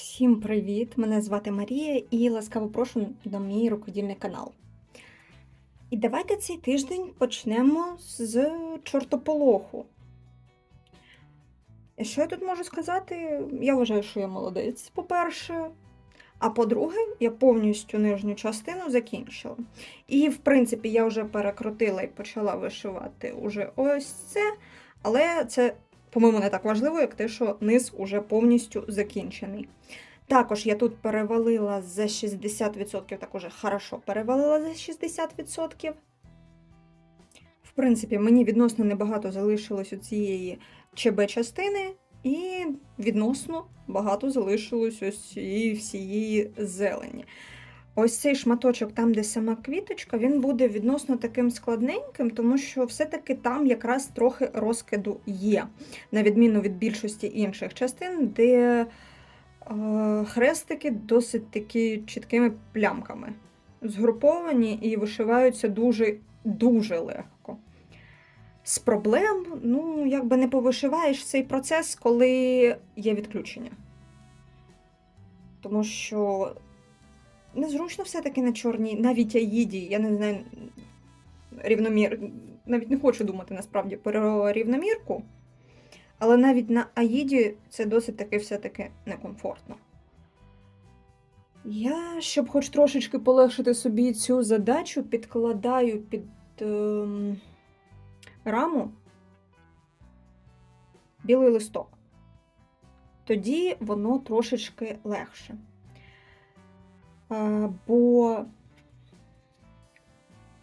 Всім привіт! Мене звати Марія і ласкаво прошу на мій рукодільний канал. І давайте цей тиждень почнемо з чортополоху. Що я тут можу сказати? Я вважаю, що я молодець, по-перше. А по-друге, я повністю нижню частину закінчила. І, в принципі, я вже перекрутила і почала вишивати уже ось це, але це по-моєму, не так важливо, як те, що низ уже повністю закінчений. Також я тут перевалила за 60%, так уже хорошо перевалила за 60%. В принципі, мені відносно небагато залишилось у цієї ЧБ-частини, і відносно багато залишилось ось цієї всієї зелені. Ось цей шматочок, там, де сама квіточка, він буде відносно таким складненьким, тому що все-таки там якраз трохи розкиду є, на відміну від більшості інших частин, де е, хрестики досить такі чіткими плямками згруповані і вишиваються дуже дуже легко. З проблем, ну, якби не повишиваєш цей процес, коли є відключення. Тому що незручно все-таки на чорній, навіть аїді, я не знаю, рівномір, навіть не хочу думати насправді про рівномірку, але навіть на аїді це досить таки все-таки некомфортно. Я, щоб хоч трошечки полегшити собі цю задачу, підкладаю під ем, раму білий листок. Тоді воно трошечки легше. Бо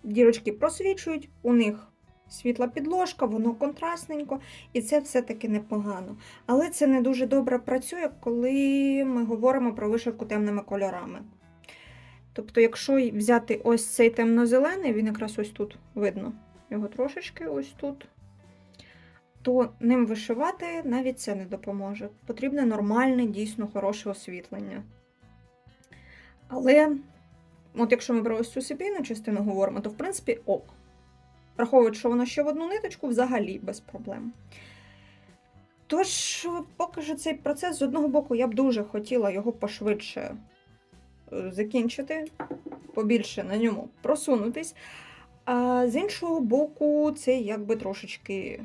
дірочки просвічують, у них світла підложка, воно контрастненько, і це все-таки непогано. Але це не дуже добре працює, коли ми говоримо про вишивку темними кольорами. Тобто, якщо взяти ось цей темно-зелений, він якраз ось тут видно, його трошечки ось тут, то ним вишивати навіть це не допоможе. Потрібне нормальне, дійсно хороше освітлення. Але, от якщо ми про ось цю сепійну частину говоримо, то в принципі ок. Враховуючи, що воно ще в одну ниточку, взагалі без проблем. Тож, поки що цей процес, з одного боку, я б дуже хотіла його пошвидше е, закінчити, побільше на ньому просунутись. А з іншого боку, це якби трошечки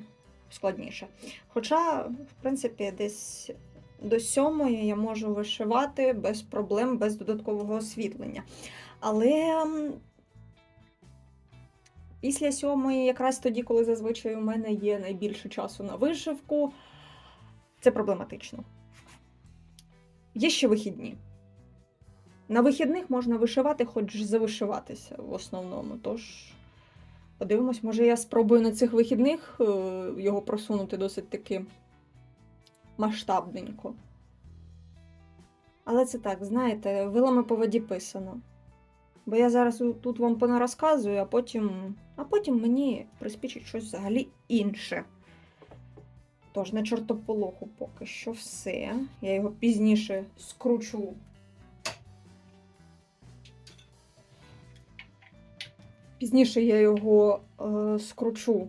складніше. Хоча, в принципі, десь до сьомої я можу вишивати без проблем, без додаткового освітлення. Але після сьомої, якраз тоді, коли зазвичай у мене є найбільше часу на вишивку, це проблематично. Є ще вихідні. На вихідних можна вишивати, хоч завишиватися в основному. Тож, подивимось, може я спробую на цих вихідних е, його просунути досить таки масштабненько. Але це так, знаєте, вилами по воді писано. Бо я зараз тут вам понарозказую, а потім, а потім мені приспічить щось взагалі інше. Тож, на чортополоху поки що все. Я його пізніше скручу. Пізніше я його е, скручу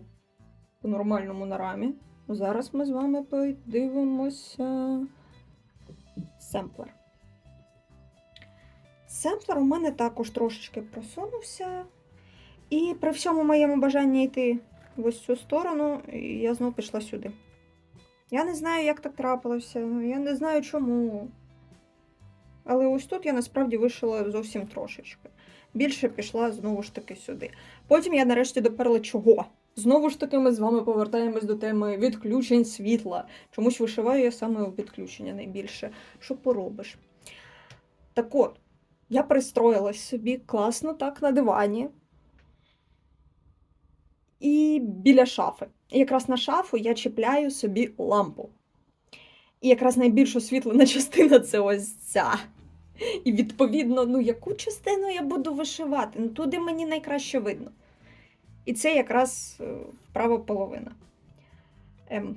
по нормальному на рамі. Зараз ми з вами подивимося семплер. Семплер у мене також трошечки просунувся. І при всьому моєму бажанні йти в ось цю сторону, я знову пішла сюди. Я не знаю, як так трапилося, я не знаю чому. Але ось тут я насправді вишила зовсім трошечки. Більше пішла знову ж таки сюди. Потім я нарешті доперла чого. Знову ж таки, ми з вами повертаємось до теми відключень світла. Чомусь вишиваю я саме у відключення найбільше. Що поробиш? Так от, я пристроїлась собі класно так на дивані. І біля шафи. І якраз на шафу я чіпляю собі лампу. І якраз найбільш освітлена частина це ось ця. І відповідно, ну яку частину я буду вишивати? Ну, туди мені найкраще видно. І це якраз е, права половина. Ем.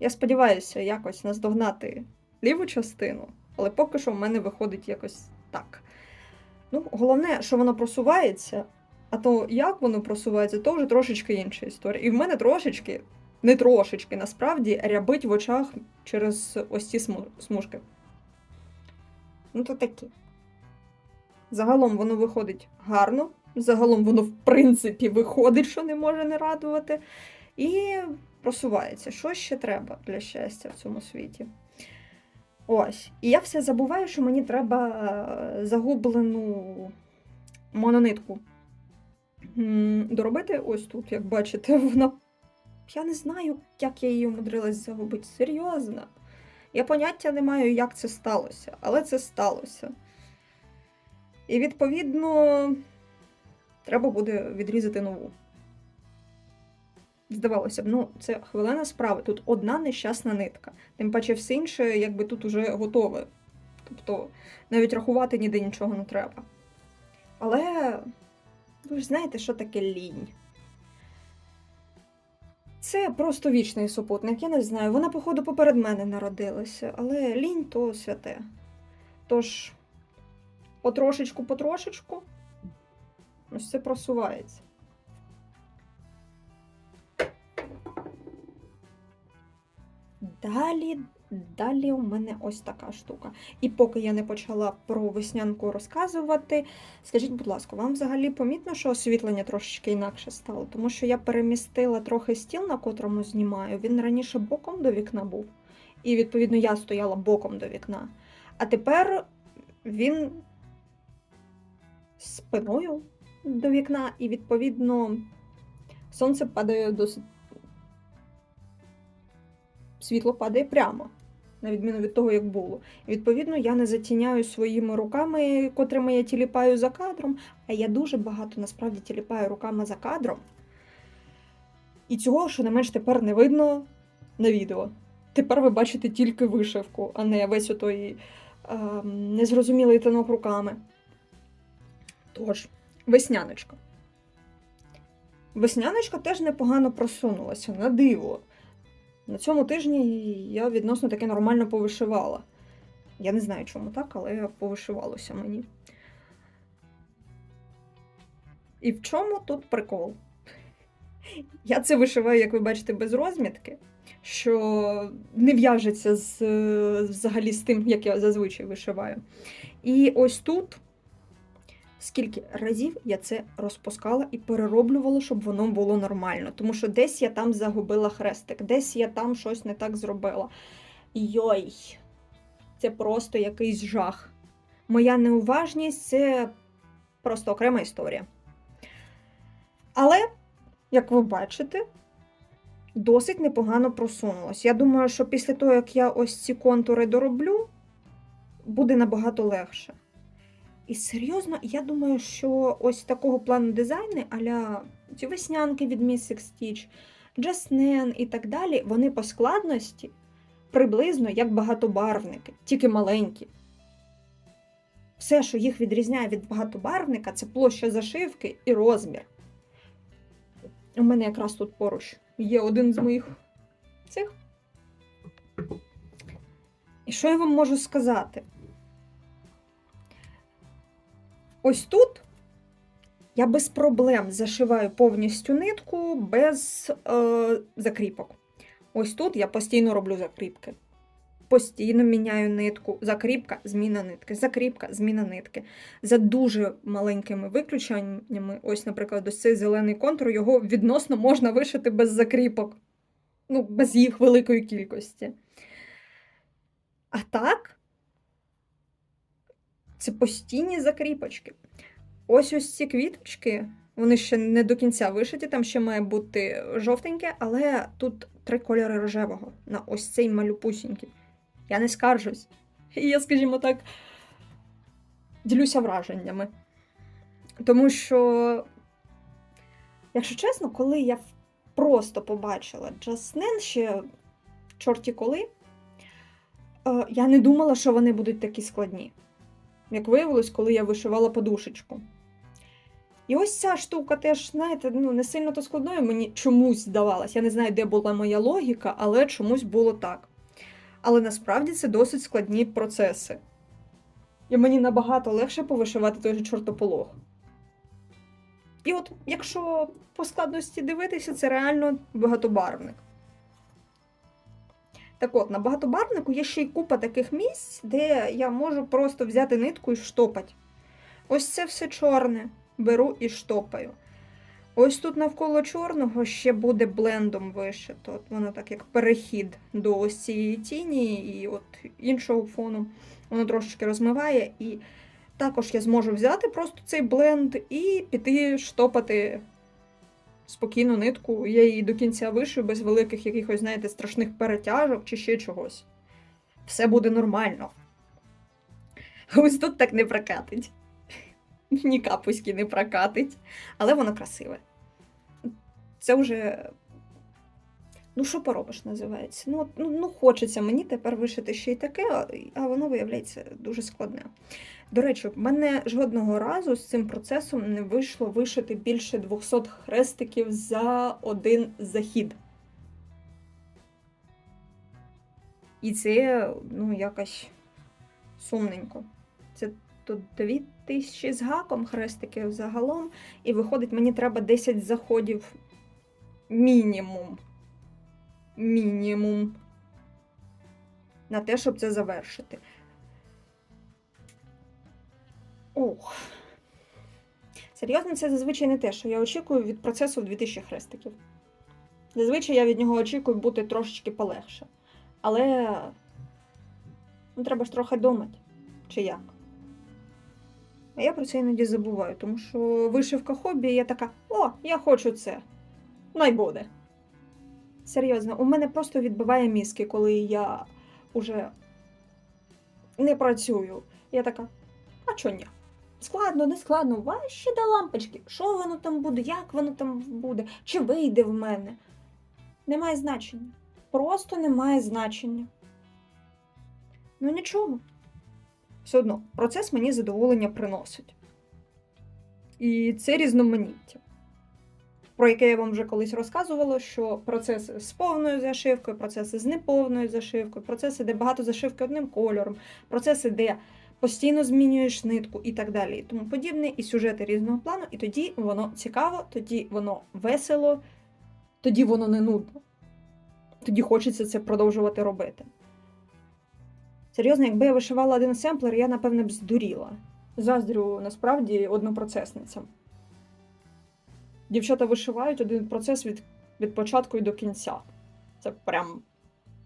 Я сподіваюся якось наздогнати ліву частину, але поки що в мене виходить якось так. Ну, головне, що воно просувається, а то як воно просувається, то вже трошечки інша історія. І в мене трошечки не трошечки, насправді, рябить в очах через ось ці смужки. Ну, то такі. Загалом воно виходить гарно. Загалом воно, в принципі, виходить, що не може не радувати. І просувається. Що ще треба для щастя в цьому світі? Ось. І я все забуваю, що мені треба е, загублену мононитку доробити. Ось тут, як бачите, вона. Я не знаю, як я її умудрилась загубити. Серйозно. Я поняття не маю, як це сталося, але це сталося. І відповідно треба буде відрізати нову. Здавалося б, ну це хвилина справи. Тут одна нещасна нитка. Тим паче все інше, якби тут уже готове. Тобто навіть рахувати ніде нічого не треба. Але ви ж знаєте, що таке лінь. Це просто вічний супутник, я не знаю. Вона, походу, поперед мене народилася, але лінь то святе. Тож, потрошечку, потрошечку, ось це просувається. Далі, далі у мене ось така штука. І поки я не почала про веснянку розказувати, скажіть, будь ласка, вам взагалі помітно, що освітлення трошечки інакше стало? Тому що я перемістила трохи стіл, на котрому знімаю. Він раніше боком до вікна був. І, відповідно, я стояла боком до вікна. А тепер він спиною до вікна, і, відповідно, сонце падає досить. Світло падає прямо, на відміну від того, як було. І, відповідно, я не затіняю своїми руками, котрими я тіліпаю за кадром, а я дуже багато насправді тіліпаю руками за кадром. І цього, що не менш тепер не видно на відео. Тепер ви бачите тільки вишивку, а не весь отой ем, незрозумілий танок руками. Тож, весняночка. Весняночка теж непогано просунулася, на диво. На цьому тижні я відносно таки нормально повишивала. Я не знаю, чому так, але повишивалося мені. І в чому тут прикол? Я це вишиваю, як ви бачите, без розмітки, що не в'яжеться з, взагалі з тим, як я зазвичай вишиваю. І ось тут, скільки разів я це розпускала і перероблювала, щоб воно було нормально. Тому що десь я там загубила хрестик, десь я там щось не так зробила. Йой, це просто якийсь жах. Моя неуважність це просто окрема історія. Але, як ви бачите, досить непогано просунулось. Я думаю, що після того, як я ось ці контури дороблю, буде набагато легше. І серйозно, я думаю, що ось такого плану дизайни, аля ці веснянки від Mystic Stitch, Джаснен і так далі, вони по складності приблизно як багатобарвники, тільки маленькі. Все, що їх відрізняє від багатобарвника, це площа зашивки і розмір. У мене якраз тут поруч є один з моїх цих. І що я вам можу сказати? Ось тут я без проблем зашиваю повністю нитку без е, закріпок. Ось тут я постійно роблю закріпки. Постійно міняю нитку, закріпка, зміна нитки, закріпка, зміна нитки. За дуже маленькими виключеннями, ось, наприклад, ось цей зелений контур, його відносно можна вишити без закріпок, ну, без їх великої кількості. А так, це постійні закріпочки. Ось ось ці квіточки, вони ще не до кінця вишиті, там ще має бути жовтеньке, але тут три кольори рожевого на ось цей малюпусінький. Я не скаржусь. І я, скажімо так, ділюся враженнями. Тому що, якщо чесно, коли я просто побачила Джаснен ще чорті коли, е, я не думала, що вони будуть такі складні. Як виявилось, коли я вишивала подушечку. І ось ця штука теж, знаєте, ну, не сильно то складною мені чомусь здавалась. Я не знаю, де була моя логіка, але чомусь було так. Але насправді це досить складні процеси. І мені набагато легше повишивати той же чортополох. І от, якщо по складності дивитися, це реально багатобарвник. Так от, на багатобарвнику є ще й купа таких місць, де я можу просто взяти нитку і штопати. Ось це все чорне. Беру і штопаю. Ось тут навколо чорного ще буде блендом вишито. От воно так як перехід до ось цієї тіні і от іншого фону. Воно трошечки розмиває. І також я зможу взяти просто цей бленд і піти штопати спокійно нитку. Я її до кінця вишию без великих якихось, знаєте, страшних перетяжок чи ще чогось. Все буде нормально. Ось тут так не прокатить. Ні капуськи не прокатить. Але воно красиве. Це вже. Ну, що поробиш, називається. Ну, ну, ну, хочеться мені тепер вишити ще й таке, а- воно виявляється дуже складне. До речі, в мене жодного разу з цим процесом не вийшло вишити більше 200 хрестиків за один захід. І це, ну, якось сумненько. Це тут 2000 з гаком хрестиків загалом, і виходить, мені треба 10 заходів мінімум. Мінімум. На те, щоб це завершити. Ох. Серйозно, це зазвичай не те, що я очікую від процесу в 2000 хрестиків. Зазвичай я від нього очікую бути трошечки полегше. Але ну, треба ж трохи думати, чи як. А я про це іноді забуваю, тому що вишивка хобі, і я така: о, я хочу це. Най буде. Серйозно, у мене просто відбиває мізки, коли я уже не працюю. Я така, а чо ні? Складно, не складно, важче до лампочки. Що воно там буде, як воно там буде, чи вийде в мене. Немає значення. Просто немає значення. Ну нічого. Все одно, процес мені задоволення приносить. І це різноманіття, про яке я вам вже колись розказувала, що процеси з повною зашивкою, процеси з неповною зашивкою, процеси, де багато зашивки одним кольором, процеси, де постійно змінюєш нитку і так далі, і тому подібне, і сюжети різного плану, і тоді воно цікаво, тоді воно весело, тоді воно не нудно. Тоді хочеться це продовжувати робити. Серйозно, якби я вишивала один семплер, я, напевне, б здуріла. Заздрю насправді однопроцесницям. Дівчата вишивають один процес від, від початку і до кінця. Це прям.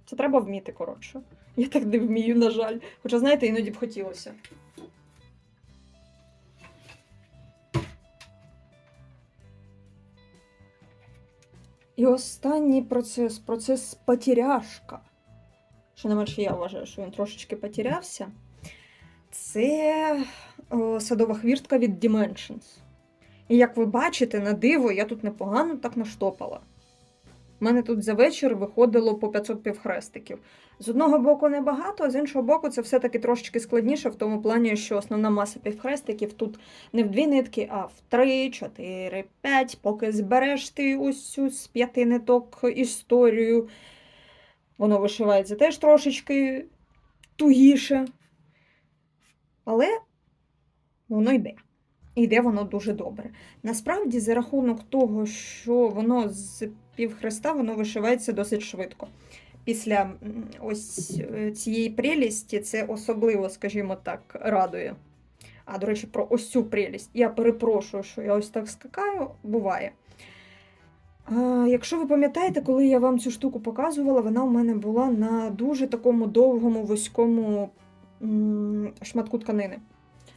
Це треба вміти, коротше. Я так не вмію, на жаль. Хоча, знаєте, іноді б хотілося. І останній процес процес потеряшка. Що не менше я вважаю, що він трошечки потерявся. Це о, садова хвіртка від Dimensions. І як ви бачите, на диво, я тут непогано так наштопала. У мене тут за вечір виходило по 500 півхрестиків. З одного боку небагато, а з іншого боку, це все-таки трошечки складніше в тому плані, що основна маса півхрестиків тут не в дві нитки, а в три, чотири, п'ять, поки збереш ти ось цю з п'яти ниток історію. Воно вишивається теж трошечки тугіше. Але воно йде. І йде воно дуже добре. Насправді, за рахунок того, що воно з півхреста, воно вишивається досить швидко. Після ось е, цієї прелісті це особливо, скажімо так, радує. А, до речі, про ось цю прелість. Я перепрошую, що я ось так скакаю, буває. Якщо ви пам'ятаєте, коли я вам цю штуку показувала, вона у мене була на дуже такому довгому вузькому шматку тканини.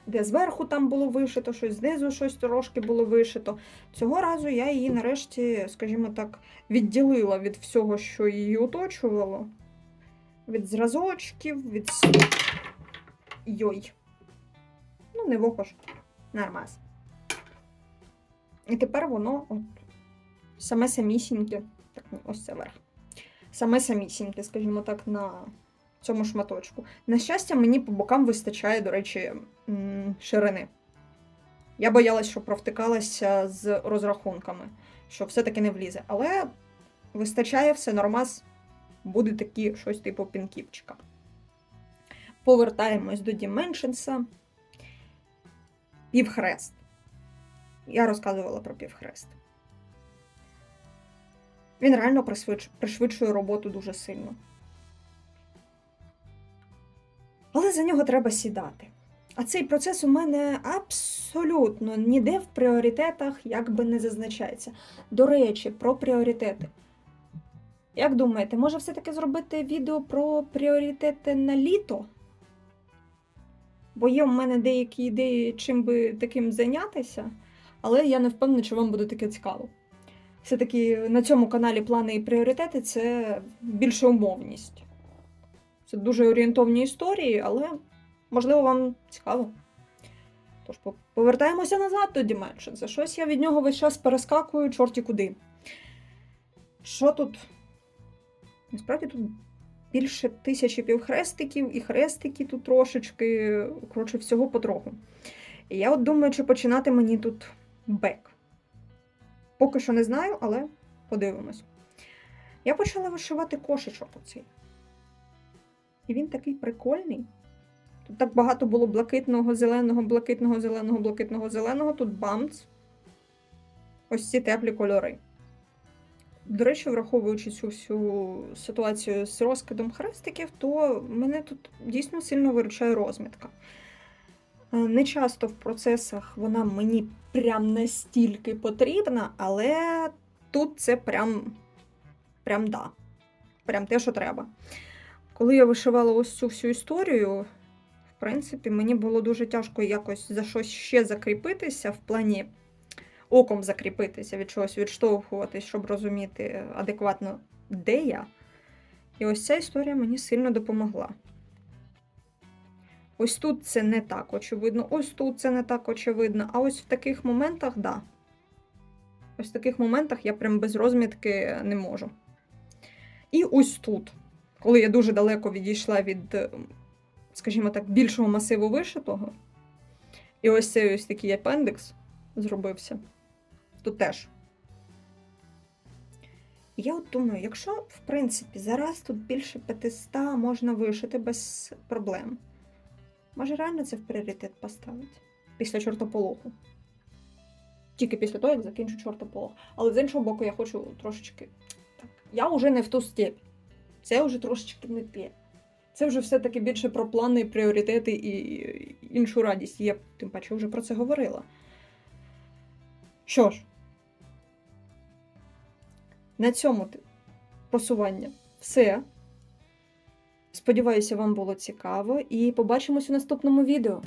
Де зверху там було вишито, щось знизу щось трошки було вишито. Цього разу я її нарешті, скажімо так, відділила від всього, що її оточувало. Від зразочків, від. Йой. Ну, не вохож. Нормас. І тепер воно от саме самісіньке. Так, ось це верх. Саме самісіньке, скажімо так, на цьому шматочку. На щастя, мені по бокам вистачає, до речі, ширини. Я боялась, що провтикалася з розрахунками, що все-таки не влізе. Але вистачає все нормас, буде такі щось типу пінківчика. Повертаємось до Dimensions. Півхрест. Я розказувала про півхрест. Він реально пришвидшує роботу дуже сильно. Але за нього треба сідати. А цей процес у мене абсолютно ніде в пріоритетах якби не зазначається. До речі, про пріоритети. Як думаєте, може все-таки зробити відео про пріоритети на літо? Бо є в мене деякі ідеї, чим би таким зайнятися, але я не впевнена, чи вам буде таке цікаво. Все-таки на цьому каналі плани і пріоритети це більше умовність. Це дуже орієнтовні історії, але можливо вам цікаво. Тож повертаємося назад до Dimensions. Щось я від нього весь час перескакую чорті куди. Що тут? Насправді тут більше тисячі півхрестиків, і хрестики тут трошечки, коротше, всього потроху. І я от думаю, чи починати мені тут бек. Поки що не знаю, але подивимось. Я почала вишивати кошечок оцей. І він такий прикольний. Тут так багато було блакитного, зеленого, блакитного, зеленого, блакитного, зеленого. Тут бамц. Ось ці теплі кольори. До речі, враховуючи цю всю ситуацію з розкидом хрестиків, то мене тут дійсно сильно виручає розмітка. Е, Не часто в процесах вона мені прям настільки потрібна, але тут це прям, прям да. Прям те, що треба. Коли я вишивала ось цю всю історію, в принципі, мені було дуже тяжко якось за щось ще закріпитися, в плані оком закріпитися, від чогось відштовхуватись, щоб розуміти адекватно, де я. І ось ця історія мені сильно допомогла. Ось тут це не так очевидно, ось тут це не так очевидно, а ось в таких моментах, да. Ось в таких моментах я прям без розмітки не можу. І ось тут, коли я дуже далеко відійшла від, е, скажімо так, більшого масиву вишитого, і ось цей ось такий апендикс зробився, тут теж. Я от думаю, якщо, в принципі, зараз тут більше 500 можна вишити без проблем, може реально це в пріоритет поставити після чортополоху. Тільки після того, як закінчу чортополох. Але з іншого боку, я хочу трошечки. Так, я вже не в ту степь. Це вже трошечки не те. Це вже все-таки більше про плани, пріоритети і іншу радість. Я тим паче вже про це говорила. Що ж, на цьому просування все. Сподіваюся, вам було цікаво, і побачимось у наступному відео.